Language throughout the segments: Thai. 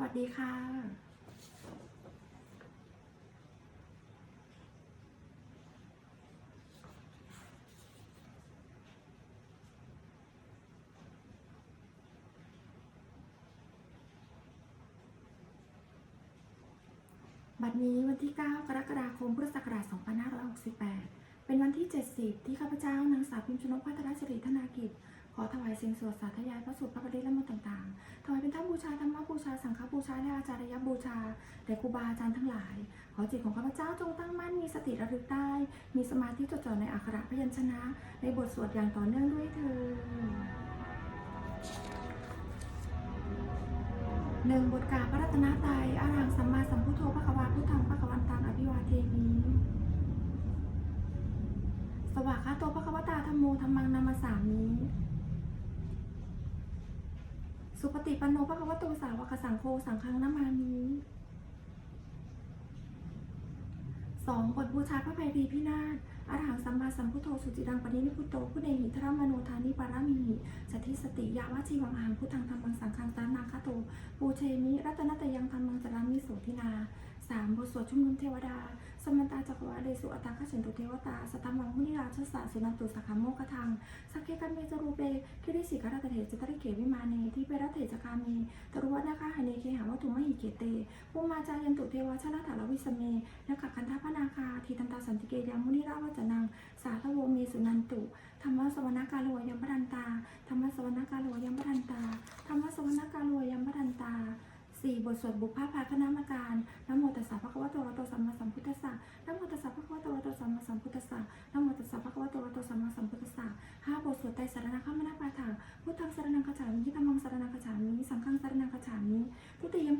วัสดีค่ะบัดนี้วันที่ 9 กรกฎาคม พุทธศักราช 2568 เป็นวันที่ 70 ที่ข้าพเจ้านางสาวพิมพ์ชนกพัฒนสิริธนากิจ ขอถวายสิ่งสวดสาธยายพระสูตรพระปฏิและมนต์ต่างๆ ถวายเป็นท่าบูชาธรรมบูชาสังฆบูชาและอาจารยบูชาแด่ครูบาอาจารย์ทั้งหลาย ขอจิตของข้าพเจ้าจงตั้งมั่นมีสติระลึกได้ มีสมาธิจดจ่อในอักขระพยัญชนะ ในบทสวดอย่างต่อเนื่องด้วยเถิดหนึ่งบทกาพระรัตนตรัยอาหังสัมมาสัมพุทโธพระควาพุทธังพระควันตังอภิวาเทมิสวากขาโตพระควตาธรรมโมธรรมังนามาสามิ สุปฏิปันโนพระควโตสาวกสังโฆสังฆังนามามิสองบทบูชาพระภัยรีพินาศอรหังสัมมาสัมพุทโธสุจิรังปณิมิพุโตผู้เดหิทรมโนทานิปารามิสติสติยาวาชีวังอาหังพุทธังธรรมังสังฆังสานาคาโต ปูเชมิรัตนตยังธรรมังจารามิโสทินา สามบทสวดชุมนุมเทวดา สมันตาจักรวาเลสุอัตตาคเฉนตุเทวตา สตัมมังหุนิราชสะสุนันตุสักขโมกทัง สักเคกันเมจรูเปคิริสิกรัตเถจตริเกวิมาเนที่เปรัตเถจคามีตรุวนะคะหเนเคหาวัตถุมหิเกเตภูมาจายันตุเทวชนะถาลวิสเมนักขันธพนาคาทีตันตาสันติเกยามุนิราวัจนัง สาธโวเมสุนันตุ ธรรมสวนกาโลยัมปทันตา ธรรมสวนกาโลยัมปทันตา ธรรมสวนกาโลยัมปทันตา 4 บทสวดบุพภาพาคณามการนโมตัสสะพระคัมภีร์ตัวตัวสัมมาสัมพุทธัสสะนโมตัสสะพระคัมภีร์ตัวตัวสัมมาสัมพุทธัสสะนโมตัสสะพระคัมภีร์ตัวตัวสัมมาสัมพุทธัสสะห้าบทสวดไตรสารณคัมนาปาถาพุทธังสารนังคัจฉามิธรรมังสารนังคัจฉามิสังฆังสารนังคัจฉามิทุติย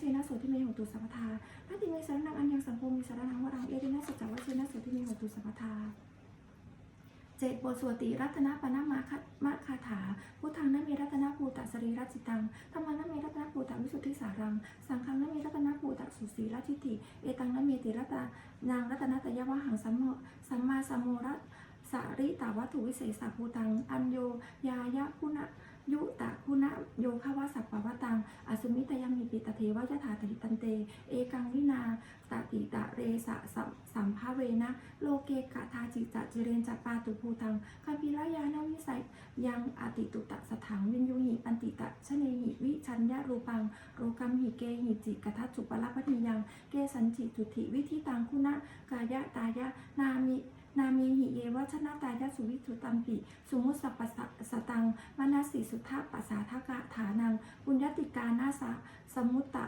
เชนะโสทิเมโหตุสัพพทานาทีมีสรณังอันยังสังโฆมีสารณังวรังเอเตนะสัจจวัชเชนะโสทิเมโหตุสัพพทาเจ็ดบทสวดติรัตนปนามาคมาคาถา พุทธังนเมรัตนภูตะสรีรัจิตังธรรมังนเมรัตนภูตะวิสุทธิสารัง สังฆังนเมรัตนภูตะสุสีรัจิติ เอตังนเมติรัตนางรัตนตยวะหังสัมโมสัมมาสัมโมรัสสาริตาวัตถุวิเศษสาภูตัง อัญโยยายะคุณะ ยุตะคุณะโยคาวาสัพปะวะตังอสุมิตยังมิปิตเทวะยถาติตันเต เอกังวินาตติตะเรสะสัมสัมภเวนะโลเกกะทาจิจะจิเรนจัปาตุภูตังคัมภีรายานวิสัยยังอติตุตะสถังวินยุหิปันติตะชะเนหิวิชัญญารูปังโรกัมหิเกหิจิกะทัจจุปละปฏิยังเกสันจิจุติวิธิตังคุณะกายะตายะนามิ นามีหิเยวัชนะตายะสุวิทุตัมปิสุมุสปะสะตังมนาสีสุทธาปัสสาทกะฐานังปุญญติกานาสะสมุตตะ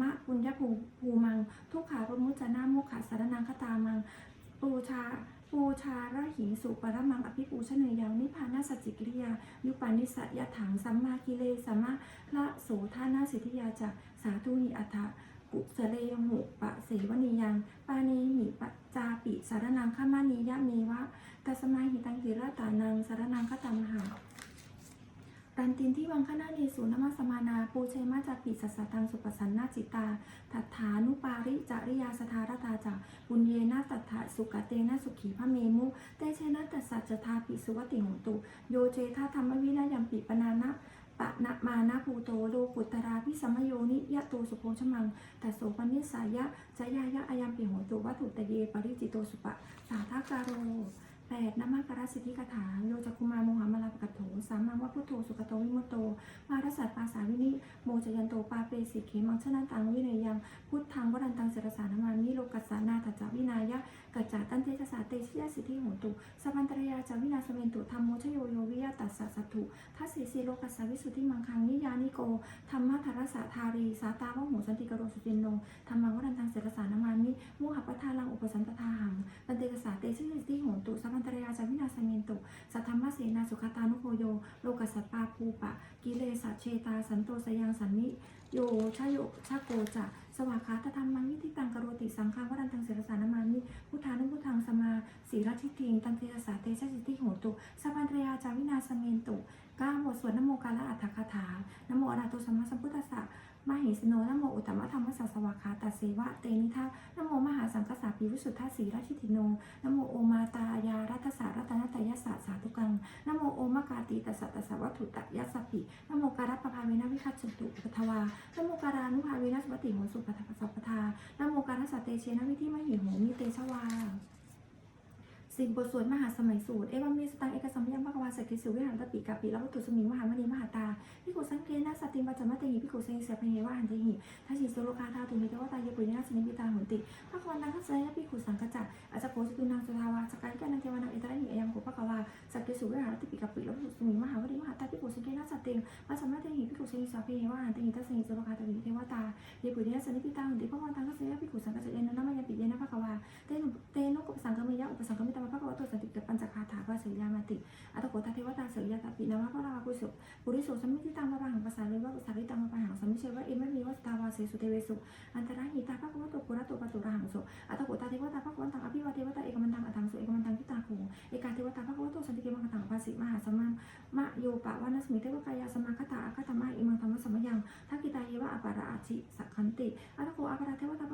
มะปุญญภูภูมัง ทุกขาปมุจจนามุขาสารนังคตามัง ปูชาปูชาระหิสุปรมังอภิปูชเนยังนิพพานาสจิกิริยายุปานิสัยยถังสัมมากิเลสัมมาละโสธานาสิทธิยาจะสาธุหิอัฏฐ กุสเลหุปะเสวนียัง ปานีหิปะจาปิสารนังขมานียะเมวะกัสมาหิตังกิรตานังสารนังขตามหา รันตินที่วังคณาเนสุนมัสมานา ปูเชมาจากปิสัสสะตังสุปสันนาจิตาตัฐานุปาริจริยาสทารตาจากบุญเยนะตัฏฐะสุกเตนะสุขีพระเมมุเตเชนะตัสสัจทาปิสุวติโหตุ โยเจทาธรรมวินายัมปิปนานะปะนะมานะภูโตโลกุตราพิสัมโยนิยะโตสุโพชมังตัสโสปนิสายะจยายะอายัมปิโหตุวัตถุตเยปริจิตโตสุปะสาทาการโร แปดนมังการสิทธิกถาโยจักคุมาโมหามาลาปกัตโถสามังว่าพุทโธสุกโตวิมุตโต มารสัตปาสาวินิโมจยันโตปาเปสิเขมังชนะตังวิเนยัง พุทธังวรันตังเสรสานามานิโลกัสสานาถจาวินายะกัจจาตันเตชะสาเตชิยสิทธิโหตุสัพันตรยาจาวินาสเวนตุธรรมโมชโยโยวิยตัสสะสัตถุทัสสีสีโลกัสสาวิสุทธิมังคังนิยานิโกธรรมะธารสะทารีสาตาวะโหสันติกโรสุจินโนธรรมังวรันตังเสรสานามานิมุ หปทาลังอุปสันตทาหังตันเตกสาเตชิยสิทธิโหตุสัพพันตรยาจาวินาสเวนตุ สัทธรรมเสนาสุขตานุโคโย โลกัสปาภูปะ กิเลสะเชตา สันโตสยังสันนิโยชะโยชะโกจะสวากขาตธรรมังวิธิตังกโรติสังฆาวรันตังเสรสานามานิพุทธานุพุทธังสมาสีรัทิทิงตันติสาเตชะสิทธิโหตุสัพพันตรยาจาวินาสเมนตุก้าบทสวดนโมกาละอัตถคาถานโมอรหัตโตสัมมาสัมพุทธัสสะมหิสโนนโมอุตตมะธรรมสัสสวาคาตาเสวะเตนิทา สุทธาสีราชิติโนนโมโอมาตายารัตสารัตนตยสาสาธุกังนโมโอมากาติตัสสะตัสสะวัตถุตยัสสปินโมการัปปภาเวนะวิคัตสุตุปทวานโมการานุภาเวนะสวัติโหสุปัทสัพพทานโมการัสเตเชนะวิธิมหิโหมิเตชวา สิ่งบทสวดมหาสมัยสูตร เอวัมเมสตังเอกสัมพยังพระกวาเสักกิสุวิหารตปิกาปิแล้ววัตถุสมิงมหามณีมหาตาพิโกสังเกนะสติมปัจจมะเตหิพิโกเซเสพเยวะหันเตหิทัชิโสโลคาทาตุเมเทวตายเยปุญญาสนิปิตาหุนติพระกวันตังทัศนะพิโกสังกจักอาจจะโพสตุนังสุทาวาสกายแกนังเทวานังเอตระหิเอยังโกปะกวาสักกิสุวิหารตปิกาปิแล้ววัตถุสมิงมหามณีมหาตาพิโกสังเกนะสติมปัจจมะเตหิพิโกเซเสพเยวะหันเตหิทัศนิโสโลคาธาตุเมเทวตาเยปุญญาสนิปิตาหุนติพระกวันตังทัศนะพิโกสังกจักเยนะมะยปิเยนะพระกวาเตนุเตนุกุปสังกมิยะอุปสังกมิตพระกวาตุสันติเกปัญจคาถาภาษียามาติอัตโกตาเทวตาเสยยตาปินาวะพระราภุสุปุริโสสมิติตังมะปังภาษาเลยวะภาษาลิตังมะปังหังสมิเชวะเอมะมีวัสตาวาเสสุเทเวสุอันตระหิตาภะคะวะโตปุระโตปะตุระหังโสอัตโกตาเทวตาภะคะวันตังอภิวาเทวตาเอกมันตังอัตังโสเอกมันตังทิตาโคเอกาเทวตาภะคะวะโตสันติเกมังตังภาสิมหาสมังมะโยปะวานัสมิเทวกายาสมาคตาอาคตมะอิมังธรรมสมยังทักกิตาเยวะอปาระอาชิสักขันติอัตโกอปาระเทวตา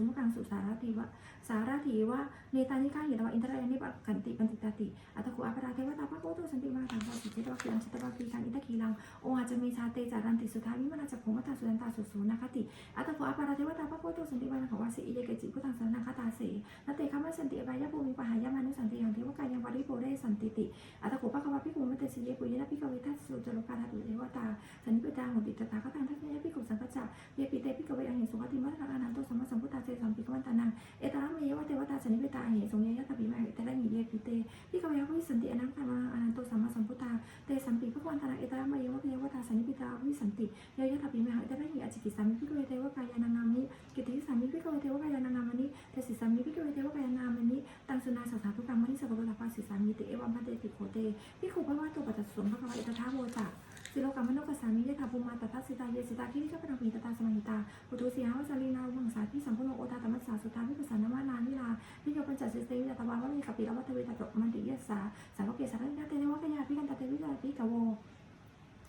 ชุมกังสุสารติวะสารถีวะเนตานิกาหิตวะอินทรายนิปกันติปันติตาติอัตคุอาปราเทวตาภะโกตุสันติมาทางพระสิเจตวะคีลังชิตวะคีกังอิตะคีรังโออาจจะมีชาเตจารันติสุทาวิมนาจักโภมตาสุนันตาสุสูน คติ อัตโคอาปราเทวตาภะโกตุสันติมาทางภาสิอิเยกจิพุทธังสรนังคตาเสนาเตคัมมะสันติอบายภูมิปหายามานุสันติยังเทวกายังวาริโพเรสันติติ อัตโคภะคะวะพิภูมิเตสิเยปุยนะพิกเวทัสสุจโลกาธาตุเทวตาสันนิปตาหุติตถาคตังทัศเนยพิกุสังกัจจะเยปิเตพิกเวอังหิสุขติมัตตาอนันโตสัมมาสัมพุทธาเจสัมปิกวันตานัง เอตระเมยวะเทวตาสนิเปตาเหสงเยยะตปิมาเอตระหิเยปิเตพิกวยะวิสันติอนันตามาอนันโตสัมมาสัมพุทธาเตสัมปิพระวันตานังเอตระเมยวะเทวตาสันนิปิตาวิสันติเยยะตปิมาเอตระหิอจิกิสามิพิกเวเทวกายานานามิกิติสามิพิกเวเทวกายานานามานิเตสิสามิพิกเวเทวกายานามานิตังสุนาสสาทุกังมณิสกโลตาปัสสิสามิเตเอวัมพันเตติโคเตพิขุพระวะโตปัจจสุนพระกวาเอตถาโวจักสิโลกามโนกสามิเยธาภูมาตถาสิตาเยสิตาที่นิจพระปิตตาสมิตาปุตุสีหาวสาลีนาวังสาพิสัมพุโนโอตาตมัสสาสุตาพิปัสสนามานานิลาพิโยปัญจสิสติวิตวาวัมีกัปปิลวัตเวตตมันติยสาสาวกเกสารนาเตเนวะกยาพิกันตเตวิจาปิกโว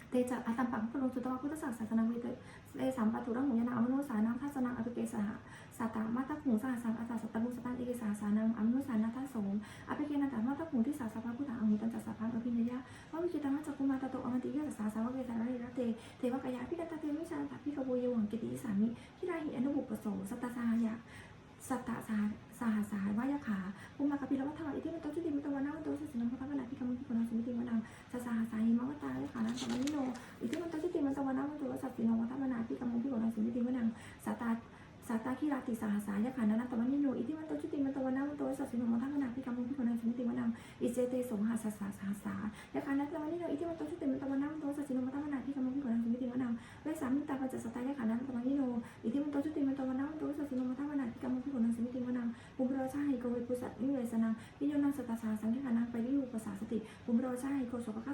เตจะอาตัมปังพระลงสุตวะพุทธศาสนาเวิเต เอสัมปัตุระหุยนาอมนุสานังทัสนังอตุเกสหะสัตตามาตะหุงสาสังอาสาสัตตมุสตันเอกสาสานังอมนุสานาทัสสงอภิเกนันตมาตะหุงที่สาสะพะพุทธาอหุตันจัสสะพังอภินยะวะวิจิตังจักกุมาตโตอมันติยะสาสาวกเกสารนิรเตเทวกายาพิกัตเตวิชาตพิกโวเยวังกิติสามิพิราหิอนุบุปโสสัตตสายะสัตตะสาสหสายวายขาภูมากปิลวัฏฐาอิทิมันโตจุติมันโตวนามันโตสุสินังพระพนาพิกรรมพิกุณาสมิติวนังสสหสาหิมวตาเลขานังสมนิโน ตตาคิราติสหสายขานันตมันิโนอิทิมันโตจุติมันตวันามันโตสัสสิโนวัฏมนาพิกรรมพิกุณาสมิติวันังอิเจเตสงหาสสาสหสายขานันตมันิโนอิทิมันโตจุติมันตวันามันโตสัสสิโนวัฏมนาพิกรรมพิกุณาสมิติวันังเวสามิตาปัจจสตายขานันตมันิโนอิทิมันโตจุติมันตวันามันโตสัสสิโนวัฏมนาพิกรรมพิกุณาสมิติวันังปุมโรชาหิโกเวปุสัตนิเวสนังวิโยนังสตาสาสังฆานังไปวิวภาษาสติปุมโรชาหิโกโสภคั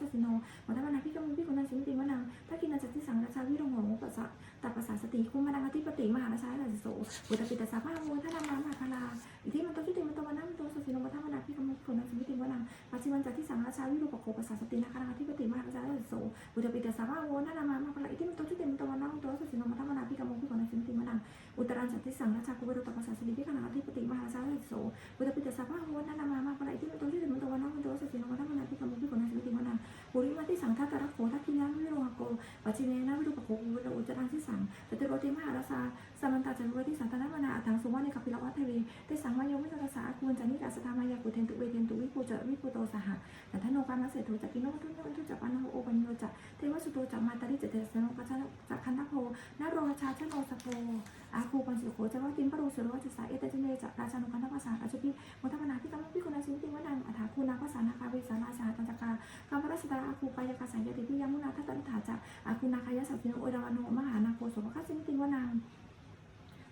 สัสสิโนวัฏมนาพิกมุพิกุณาสิมติวนังทักกินันจติสังราชาวิโรโหภาษาตัปภาษาสติคุมานังอธิปติมหาราชาเสโสปุตตปิตสาภาโวนทนามาพระนาอิทิมันโตทิติมันตวนามันโตสัสสิโนวัฏมนาพิกมุพิกุณาสิมติวนังปัจจิวันจติสังราชาวิโรปโคภาษาสตินะคะนังอธิปติมหาราชาเสโสบุตรปิตสาวาโวนานามามาพละอิติมโตจุติมโตวนาโตสุสิโนมัทมนาพิกามพิกนาสิมติมนังอุตรันสัตติสังราชาคุเวรุตปัส ติสัง สุวรรณกัปปิลวัตเทวีเตสังมายมิจตรสาควรจานิกาสตามายากุเทนตุเวเทนตุวิปูเจวิปูโตสหะแต่ท่านโนกามาเสถุจักกิโนทุนโนทุจักปานโอปัญโยจักเทวสุโตจักมาตาริจเตสโนกัจจักคันทโพนโรชาชโนสโพอาคูปัญสุโขจวัติมปรุสุโรจิสาเอเตจเนจักราชานุคันทภาษาอาจุปิมุทมนาพิกรรมพิคุณาสิมติวนังอัฐาคูนาภาษานาคาเวสาราชาตันจักากรรมรัสตาอาคูปายกาสังยติพิยมุนาทัตตันถาจักอาคูนาคายสัพพิโนโอดาวโนมหานาโคสุภคัสสิมติวนัง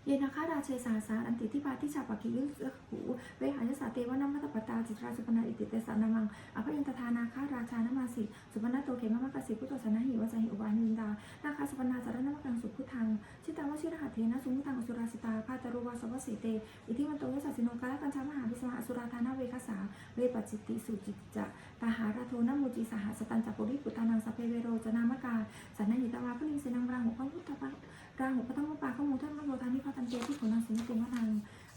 เยนาคาราเชสาสาอันติทิปาทิชาปกิยุสหูเวหายสาเตวนามัตปตาจิตราสุปนาอิติเตสานามังอภยันตทานาคาราชานามาสิสุปนาโตเขมมะกสิพุทธสนะหิวะสหิอุบานินดานาคาสุปนาสารนามกังสุพุทังชิตาวชิรหัตเทนะสุมุตังอสุราสิตาพาตรุวาสวัสสิเตอิทิมันโตยสัสสิโนกาลกัญชามหาวิสมาอสุราธานาเวคสาเวปัจิติสุจิตจะตาหาราโทนมุจิสหสตันจัปุริปุตานังสพเพเวโรจนามกาสันนหิตาวาพลิงสินังรังหุพังพุทธปัง รังหุปตังมุปาข้ามูทันมโยธานิพาตันเตที่ขนังสิงห์ติมะนัง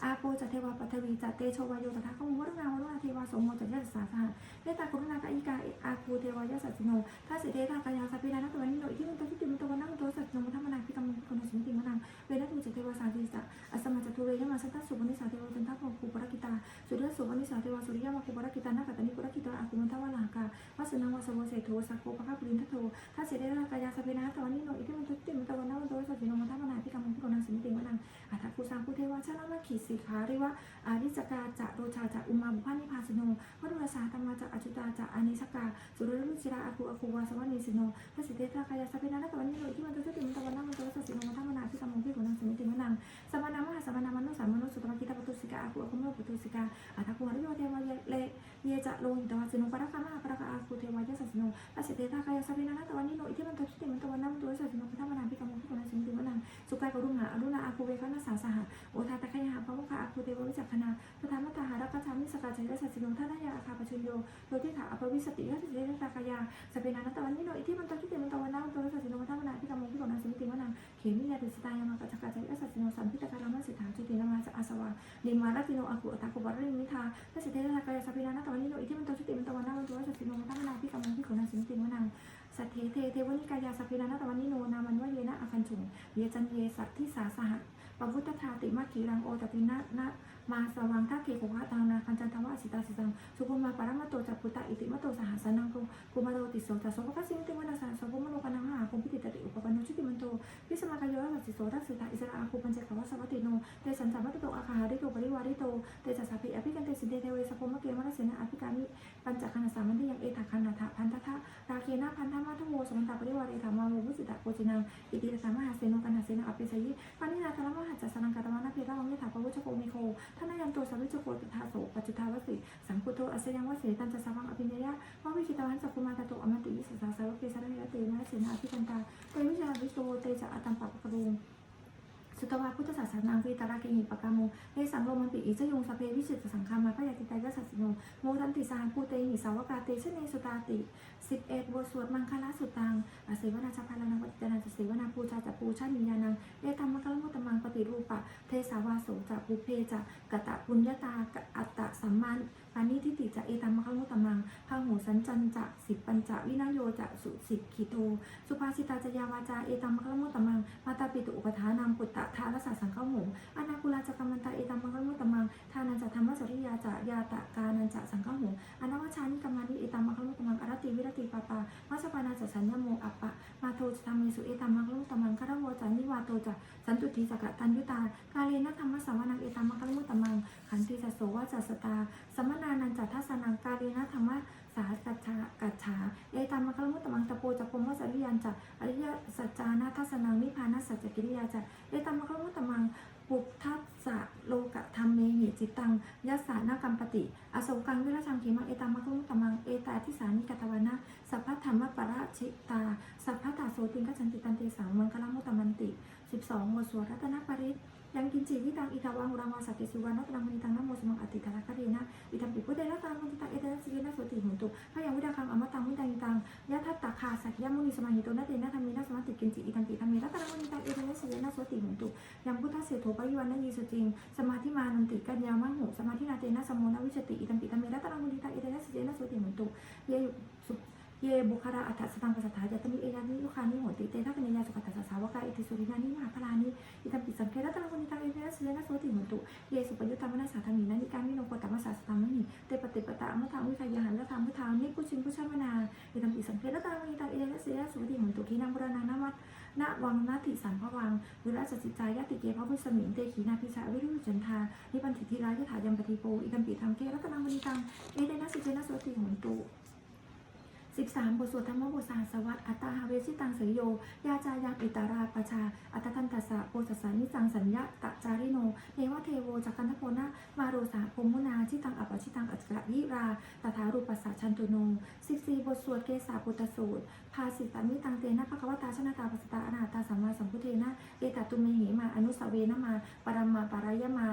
อาโปจัตเทวาปัทวีจัตเตโชวายโยตถาข้ามูวรนาวรนาเทวาสมโมจัตยัสสาสหเมตตากรุณากาอิกาอาคูเทวายสัสสิโนทัสสิเททากายาสัพพินานัตวันนิโนอิทิมันโตทิติมันโตวันนังโตสัสสิโนมุทัมมนาพิกรรมมุขโนสิงห์ติมะนังเวนัตุจิตเทวาสาธิสะอัสมาจัตุเรยมาสัตตสุวนิสาเทวาจันทภภูปรกิตาสุริยสุวนิสาเทวาสุริยมาภูปรกิตานาคตนิปรกิตาอาคุมันทวาลา กาวัสนังวัสโวเสโทสักโคปะคาปรินทโททัสเสเดรากายาสเปนาตวันนิโนอิทิมันตุติมันตะวันนาวันโตสัจจิโนมัทมนาพิกรรมพิกรนังสิมิติวนังอัตถคุสังคุเทวะชนะมาขีสีขาเริวะอาริจกาจะโรชาจะอุมาบุพานิพาสโนวัตุรสาธรรมาจะอจุตาจะอานิสกาสุรรุจิราอาคูอาคูวาสวานิสิโนทัสสิเดรากายาสเปนาตวันนิโนอิทิมันตุติมันตะวันนาวันโตสัจจิโนมัทมนาพิกรรมพิกรนังสิมิติวนังสมานามหาสมานามนุสามนุสุตมกิตาปตุสิกาอาคุอาคุโมปตุสิกาอัตถคุหริโยเทวาเลเยจะโลหิตวาสินุปะระคามาปะระคาอาคุเทวายสัสสิโนปัสสิเตตากายสัพพินานาตวันนิโนอิทิมันตุชิติมันตวันนามันตุสัสสิโนพัทมนาพิกรรมพิกรณสิมติวนังสุกายกรุณาอรุณาอาคูเวคนาสาสหะโอทาตะคยาภวะคาอาคูเทววิจักขณาป ทามตาหารักจามิสกาชัยสัสสิโนท่านายาอาคาปชุญโยโยติถาอภวิสติยัสสิเตากายาสเปนานาตวันนิโนอิทิมันตุชิติมันตวันนามันตุสัสสิโนพัทมนาภิกรรมพิกรณสิมติวนังเขมิยาตุสตายามากัจจกาชัยสัสสิโนสัมพิตการามัสสิทธาจุตินามาสอาสวานิมาราติโนอากุตาคุบาริมิทาทัสสิเทนะกายสัพพินานาตวันนิโนอิทิมันโตชุติมันตวันนาตัวสัสสิโนมัทนาพิกรรมพิขุนังสิมติมนังสัทเทเทเทวนิกายาสัพพินานาตวันนิโนนามันวะเยนะอคันฉุงเยจันเยสัตทิสาสหะปวุตตถาติมาขีรังโอตปินะนะ มาสวังทักเกโกหะตังนาคันจันทวะสิตาสิสังสุภมาปรมาโตจักพุตตะอิติมโตสหัสนังโกกุมาโตติโสตัสโสภะสิมติวนาสาสภมโนกนังหาคงพิติตติอุปปันโนชุติมันโตวิสมากายโยรัสสิโสทัสสิตาอิสระอาคูปัญจกวะสวัติโนเตสันสัมมัตโตอาคาหาริโตปริวาริโตเตจัสสะภิอภิกันเตสินเตเทเวสะพมะเกมะระเสนะอภิกามิปัญจคันธสามันติยังเอตัคันนาถะพันทะราเคนะพันธะมาทโวสมันตาปริวาเรธรรมาโมวุสิตะโกจินังอิติระสามหาเสโนกันหาเสนะอภิสยิปานินาธรรมหัจจสนังกัตวานาเพระวังยถาปวุชโกมิโคท่านายันโตสวิจโกตทาโสปัจจุทาวสิสังคุโตอัศยังวสิตันจะสวังอภินยะว่าวิคิตวันสัพพุมาตโตอมติวิสสาสาวเกสรเนเตนะเสนาอภิกันตาเตวิชาวิโตเตจะอตัมปะปะกรุง สุตวาพุทธศาสนาวิตาราเกหิปกาโมเนสังโลมันปิอิจยงสเพวิจิตสังคามาพยาติตายสัสสิโนโมทันติสาภูเตหิสาวกาเตชเนสุตาติสิบเอ็ดบทสวดมังคลาสุตังอาเสวนาชาพาลานังปฏิจนาจะเสวนาปูชาจะปูชานิยานังเอตัมมะกะลมุตมังปฏิรูปะ เทสาวาโสจะปุเพจะกะตะปุญญตากะอัตตะสัมมันานิทิติจะเอตัมมะกะละมุตมังพาหูสัญจันจะสิบปัญจะวินโยจะสุสิบขีโต สุภาษิตาจยาวาจาเอตัมมะกะละมุตมัง มาตาปิตุอุปทานังปุตตะทารสสสังเข้าหมูอนาคุลาจกรรมันตาเอตัมมะกะละมุตมัง ทานันจะธรรมสริยาจะยาตะกานันจะสังเข้าหมูอนาวชานิกรรมานิเอตัมมะกะละมุตมังอรติวิรติปาปามัสปานาจะสัญญโมอัปปะ มาโทจะทำเมสุเอตัมมะกะละมุตมังคารโวจะนิวาโตจะสันตุทีจักะตันยุตา กาเลนะธรรมสาวนังเอตัมมะกะละมุตตมังขันติ สวะจะสตา สมนานันจะทัสนังกาเลนะธรรมะสาสัจจากัจฉาเอตามะคลมุตตมังตะโปจะพมวสริยันจะอริยสัจจานาทัสนังนิพานัสสัจกิริยาจะเอตามะคลมุตตมังปุถทัสสะโลกะธรรมเมหิจิตังยัสสานากรรมปติอโศกังวิรชังเขมังเอตามะคลมุตตมังเอตาทิสานิกตวานะสัพพะธรรมปราชิตาสัพพะตาโสติงกัจฉันติตันเตสังมังคลมุตตมันติ 12บทสวดรัตนปริต ยังกินจิวิตังอิทาวังอุรังวาสัตติสุวรรณตังมณิตังนโมสมังอติตาลคาเรนะอิทัมปิพุทเดนะตังมณิตังเอเตนะสิเกนะโสติหุนตุพระยังวิดาคังอมตังวิตังอิตังยะทัตตาคาสักยมุนิสมาหิโตนะเตนะธรรมีนะสมัติกินจิอิทัมปิธรรมีรัตนังมณิตังเอเตนะสิเกนะโสติหุนตุยังพุทธเสโทปะยวานะยีสุจิงสมาธิมานันติกัญญามะหุสมาธินาเตนะสมโมนะวิจติอิทัมปิธรรมีรัตนังมณิตังเอเตนะสิเกนะโสติหุนตุเยสุ เยบุคาราอัฏฐสตังปัสสถาจตมิเอยานิยุคานิโหติเตนะกัญญาสุขตัสสาวกาอิติสุรินานิมหาพลานิอิทัมปิสังเครัตนังคนิตังเอเนสุเรนะโสติหุนตุเยสุปยุตตามนัสสาธมินะนิการมิโนโกตมสสาสตังมณีเตปฏิปตะมะทังวิคายหันละธรรมพุทธานิพุชินพุชามนาอิทัมปิสังเครัตนังคนิตังเอเนสุเรนะโสติหุนตุขีนังบุรนังนามัตณวังนาติสัมภวังวิราชจิตใจยติเกพระพุทธสมิงเตขีนาพิชาวิรุจันทานิปันถิธิรายถายัมปฏิโปอิทัมปิธรรมเครัตนังคนิตังเอเนสุเรนะโสติหุนตุ 13 บทสวดธรรมบทสหัสวัตอัตตาหาเวชิตังเสยโย ยาจายังอิตาราปชา อัตตันตัสสะโปสสานิจังสัญญะตะจาริโนเนวะเทโวจักกันทโพนะมาโรสาพมุนาชิตังอัปปชิตังอัจฉริราตถารูปัสสะชันตุโน 14 บทสวดเกสาปุตสูตร ภาสิตันมิตังเตนะภควตาชนะตาปัสตาอนาตาสัมมาสัมพุทเทนะเอตตุเมเหมาอนุสเวนะมาปรัมมาปารายมา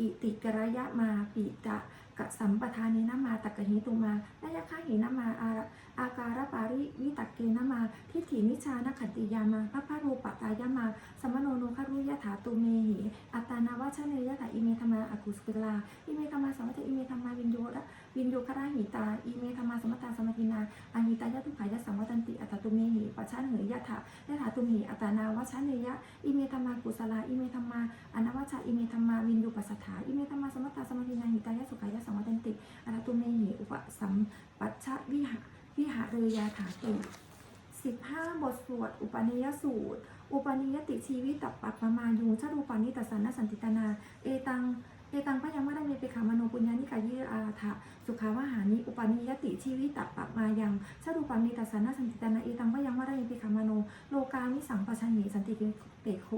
อิติกรยะมาปิตะกะสัมปทานินะมาตักกะหิตุมานายคาหินะมาอาระ อาการปาริวิตักเกนมา ทิฏฐินิชานขันติยามาพระพารูปตายามา สมโนโนคารุยะถาตุเมหิอัตานาวชเนยะถาอิเมธรรมาอากุสกุลาอิเมธรรมาสมมตอิเมธรรมาวินโยระวินโยคราหิตาอิเมธรรมาสมมตาสมตินาอาหิตายะทุขายะสัมวัตันติอัตตุเมหิปัจฉาเหยยะถายะถาตุเมหิอัตานาวชเนยะอิเมธรรมากุศลาอิเมธรรมาอนาวชาอิเมธรรมาวินโยปัสสถาอิเมธรรมาสมมตาสมตินาหิตายะสุขายะสัมวัตันติอัตตุเมหิอุปสัมปัชชะวิหะ วิหะเรยาถาตุ15บทสวด อุปนิยสูตร อุปนิยติชีวิตตับปัปปมายูชารูปานิตัสสนสันติตนา เอตัง เอตังพยังไม่ได้มีเปขามโนปุญญานิกายิอาถะสุขาวหานิอุปนิยติชีวิตตับปัปมายังชารูปานิตัสสนสันติตนาเอตังพยังไม่ได้มีเปขามโนโลกามิสังปชัญญิสันติเตโข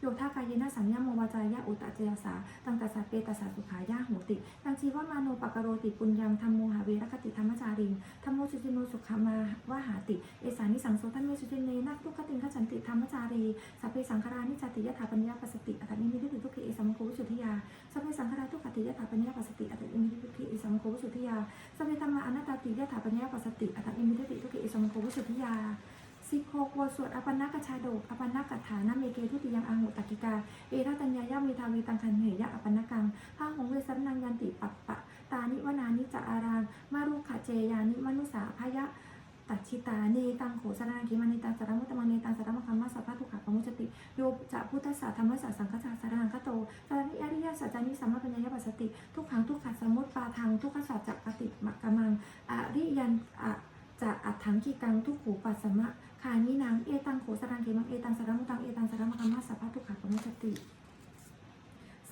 โยธากายนะสัญญาโมวาจายะอุตตะเจยสาตังตัสสะเปตัสสะสุขายะโหติตังชีวมาโนปะกะโรติปุญญังธรรมโมหาเวรคติธรรมจาริงธรรมโมจุติโนสุขามาวหาติเอสานิสังโสทันเมสุติเนนักทุกขติงขจันติธรรมจารีสัพเพสังขารานิจติยถาปัญญาปัสสติอัตตนิมิติทุกขเอสัมโควิสุทธิยา สัพเพสังขาราทุกขติยถาปัญญาปัสสติอัตติมิติทุกขเอสัมโควิสุทธิยาสัพเพธรรมาอนัตตติยถาปัญญาปัสสติอัตติมิติทุกขเอสัมโควิสุทธิยาสิบหกบทสวดอปันนกชาดกอปันนกัฏฐานะเมเกทุติยังอังหุตกิกา เอทัตัญญายามีทาวีตังคันเหยะอปันนกังพาหงเวสันนังยันติปัปปะ ตานิวนานิจอารามมารุขเจยานิมนุสาพยะ ตัดชิตาเนตังโขสราคิมานิตังสารมุตตมังเนตังสารมคัมมาสัพพะทุกขะปมุจติโยจะพุทธศาสธรรมศาสสังฆศาสสารังคโตสารนิอริยสัจจานิสัมมาปัญญาปัสสติ ทุกขังทุกขัสสมุตปาทังทุกขสัจจะปฏิมักกมังอริยันอะจะอัตถังกีกังทุกขูปัสสมะคานินังเอตังโขสรังเกมังเอตังสารมุตังเอตังสารมคัมมาสัพพะทุกขะปมุจติ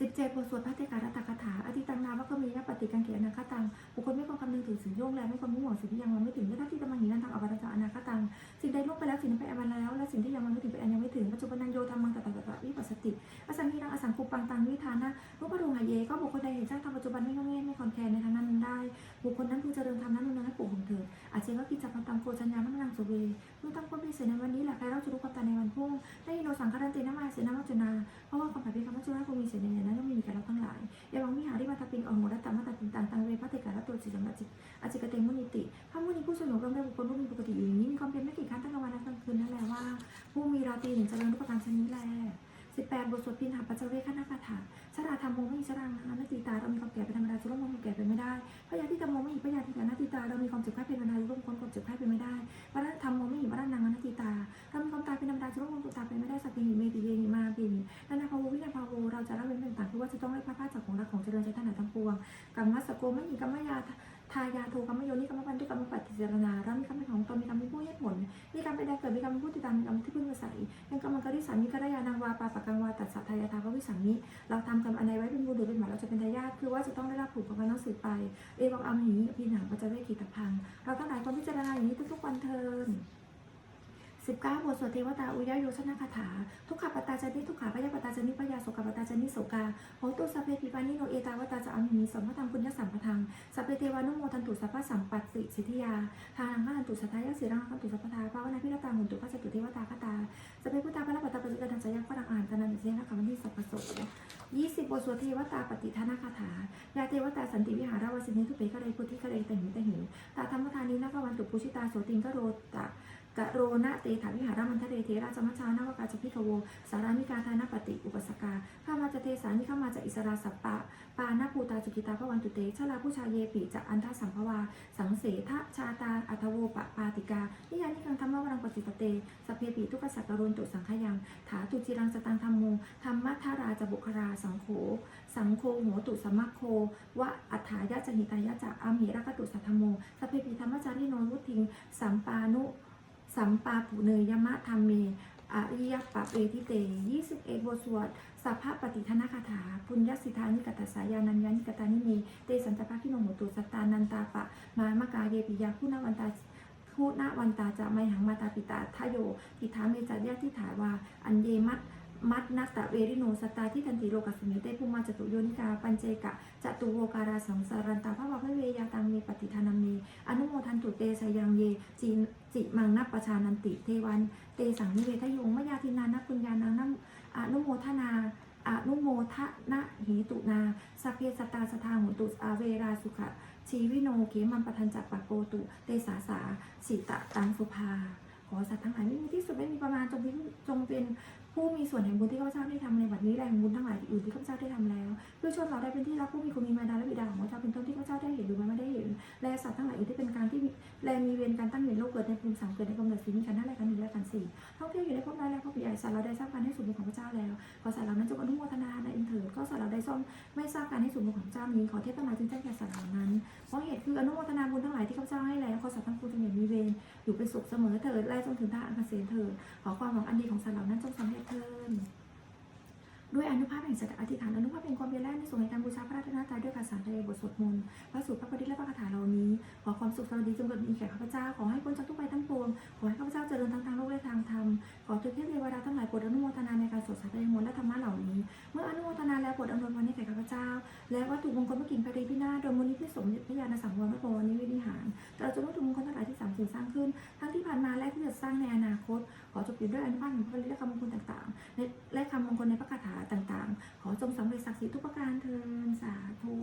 สิบเจ็ดบทสวดพระเตการตคาถาอธิตังนาวะก็มีนปฏิกังเกอนาคตังบุคคลไม่ควรคำนึงถึงสิ่งโยงแลไม่ควรมุ่งหวังสิ่งที่ยังมาไม่ถึงไม่ได้ที่ตมังหินันทางอวตารอนาคตังสิ่งใดล่วงไปแล้วสิ่งนั้นไปอวันแล้วและสิ่งที่ยังมาไม่ถึงไปอันยังไม่ถึงปัจจุบันนันโยธรรมังตตะตะตะวิปัสสติอสังหิรังอสังคุปังตังวิธานะรูปรุงหายเยก็บุคคลใดเห็นชาติธรรมปัจจุบันไม่งอแงไม่คอนแคลนในทางนั้นนั้นได้ บุคคลนั้นพึงเจริญธรรมนั้นนั้นให้ปลูกของเถิดอาเจก็กิจจักรตังโกชัญญามังนังสุเวเมื่อตั้งความพิเศษในวันนี้แหละใครเราจะรู้ความตายใน ราตรีถึงเจริญรูปการชนิดแลสิบแปดบทสวดพินหาปัจเจเวคณะคาถาชราธรรมโมไม่มีชรางนานาตีตาเรามีความแก่เป็นธรรมดาจุลมงแก่เป็นไม่ได้พยาธิธรรมโมไม่มีพยาธิแต่นาตีตาเรามีความเจ็บไข้เป็นธรรมดาจุลมความเจ็บไข้เป็นไม่ได้วรธรรมโมไม่มีวรนางนาตีตาเรามีความตายเป็นธรรมดาจุลมงตายเป็นไม่ได้สัพเพหิเมติเยหิมาปิหินานาภาววินาภาวเราจะละเว้นเป็นต่างคือว่าจะต้องได้พระพาจากของรักของเจริญใจท่านหนทั้งปวงกรรมสโกไม่มีกรรมยา ทายาโทกรรมโยนิกรรมปันทุกรรมปฏิเจรณาเรามีกรรมเป็นของตนมีกรรมเป็นผู้ให้ผลมีกรรมเป็นแดงเกิดมีกรรมเป็นผู้ติดตามมีกรรมที่พึ่งอาศัยยังกรรมกริสามีกระยานังวาปาปะกังวาตัดสัทายาทาภวิสังนิเราทำกรรมอันใดไว้เป็นบุญหรือเป็นหมาเราจะเป็นทายาทคือว่าจะต้องได้รับผลของการต้องสืบไปเอวังอัมหิพินังปัจจเวกิตพังเราทั้งหลายควรพิจารณาอย่างนี้ทุกๆวันเทิน 19บทสวดเทวตาอุยโยชนะคาถา ทุกขปตาจานิทุกขาพยาปตาจานิพยาโสกปตาจานิโสกาโหตุสัพเพปิปานิโนเอตาวตาจะอัมหิสัมภทังปุญญสัมปทังสัพเพเทวานุโมทันตุสัพพสัมปัสสิสิทธิยา ทานังฆทันตุสัทธายาสีรังฆันตุสัพพทาภาวนาพิรตาหุนตุขัสสตุเทวตาคตาสัพเพพุทธาพระปตาปฏิกตันสยามพระอ่านตนันเสนาคำวันที่สัพพโสยี่สิบบทสวดเทวตาปฏิทานาคาถา ยาเทวตาสันติวิหาราวสินีทุเปกะเรพุทธิกะเรตหิตหิตาธรรมทานีนาภวันตุปุชิตาโสติงกโรตะ กะโรนะเตถาวิหารมันทะเรเทราจมัชชานาวกาจพิขโว สารามิกาทานาปฏิอุปสกาข้ามาจะเทสานิข้ามาจะอิสราสัปปะ ปานาภูตาจุกิตาพระวันตุเตชลาผู้ชายเยปิจะอันทสัมภวา สังเสทะชาตาอัตโวปะปาติกา นิยานิกังธรรมวรังปฏิตเตสเพปิทุกสัตตรุนตุสังขยัง ถาตุจิรังสตังธรรมโมธรรมทาราจบุคราสังโฆสังโฆโหตุสมมัคโควะอัฏฐายะจหิตายะจะอัมเหรกตุสัทธโมสเพปิธรรมจาริโนวุทิงสัมปานุ สัมปาปุเนยมะธรรมเมอริยปะเปทิเตยี่สิบเอกบทสวดสัพพะปฏิทนาคาถา พุญญสิทธานิกตสสายานัญญานิกตานิเมเตสันตปะพิโนโหตุสตานันตาปะ มามกาเยปิยาคุณวันตาคุพูดนาวันตาจะไมหังมาตาปิตาทะโย ทิทาเมจัดยะที่ถาว่าอันเยมัต มัตนัตตะเวริโนสตาที่ทันติโลกัสมิเตภูมาจตุโยนิกา ปัญเจกะจตุโวการาสังสารันตาภะวะพะเวยาตังเมปฏิทานัมเมอนุโมทันตุเตสยังเยจีจิมังนับประชานันติเทวัน เตสังนิเวทยงมยาทินานัปุญญานังนัมอนุโมทนาอนุโมทนะหิตุนาสเพสตาสทาหุตุอาเวราสุขะชีวิโนเขมันปทันจักปะโกตุ เตสาสาสิตะตังสุภาขอสัตว์ทั้งหลายไม่มีที่สุดไม่มีประมาณจงเป็นจงเป็น ผู้มีส่วนแห่งบุญที่ข้าพเจ้าได้ทำในบัดนี้และแห่งบุญทั้งหลายอื่นที่ข้าพเจ้าได้ทำแล้วเพื่อชนเราได้เป็นที่รักผู้มีคุณมีมารดาและบิดาของข้าพเจ้าเป็นต้นที่ข้าพเจ้าได้เห็นหรือไม่ได้เห็นและสัตว์ทั้งหลายอื่นที่เป็นการที่มีแลมีเวรการตั้งอยู่โลกเกิดในภูมิสามเกิดในกำเนิดสีมีกันห้าและกันหนึ่งและกันสี่ท่องเที่ยวอยู่ในภพน้อยและภพใหญ่สัตว์เราได้สร้างการให้สมบูรณ์ของพระเจ้าแล้วขอสัตว์เหล่านั้นจงอนุโมทนาในอินเถิดก็สัตว์เราได้ซ่อมไม่ทราบการให้สมบูรณ์ของพระเจ้านี้ขอเทพทั้งหลายจึงแจ้งแก่สัตว์เหล่านั้นเพราะเหตุคืออนุโมทนาบุญทั้งหลายที่ข้าพเจ้าให้แล้วขอสัตว์ทั้งปวงจงอย่ามีเวรอยู่เป็นสุขเสมอเถิดและจงถึงทางอันเกษมเถิดขอความหวังอันดีของสัตว์เหล่านั้นจงสำเร็จเถิดด้วยอนุภาพแห่งสัจจะอธิษฐานอนุภาพแห่งความเป็นแรกในส่วนในการบูชาพระราชนาตายด้วยการสารทะเลบทสวดมนต์พระสูตรพระปฏิและพระคาถาเหล่านี้ ขอความสุขสวัสดีจงเกิดมีแก่ข้าพเจ้า ขอให้พ้นจากทุกภัยทั้งปวง ขอให้ข้าพเจ้าเจริญทั้งทางโลกและทางธรรม ขอทุกเทพเทวดาทั้งหลายโปรดอนุโมทนาในการสวดสาธยมนต์และธรรมะเหล่านี้ เมื่ออนุโมทนาแล้วโปรดอำนวยพรให้แก่ข้าพเจ้า และวัตถุมงคลพระกิ่งพระดีพินาศโดยมูลนิธิสมเด็จพระญาณสังวรพระบวรนิวิหารตลอดจนวัตถุมงคลทั้งหลายที่สามสิ่งสร้างขึ้น ทั้งที่ผ่านมาและที่จะสร้างในอนาคตขอจบอยู่ด้วยอนุภาพของพระฤทธิ์และคำมงคลต่างๆ และคำมงคลในพระคาถาต่างๆ ขอจงสำเร็จศักดิ์สิทธิ์ทุกประการเทินสาธุ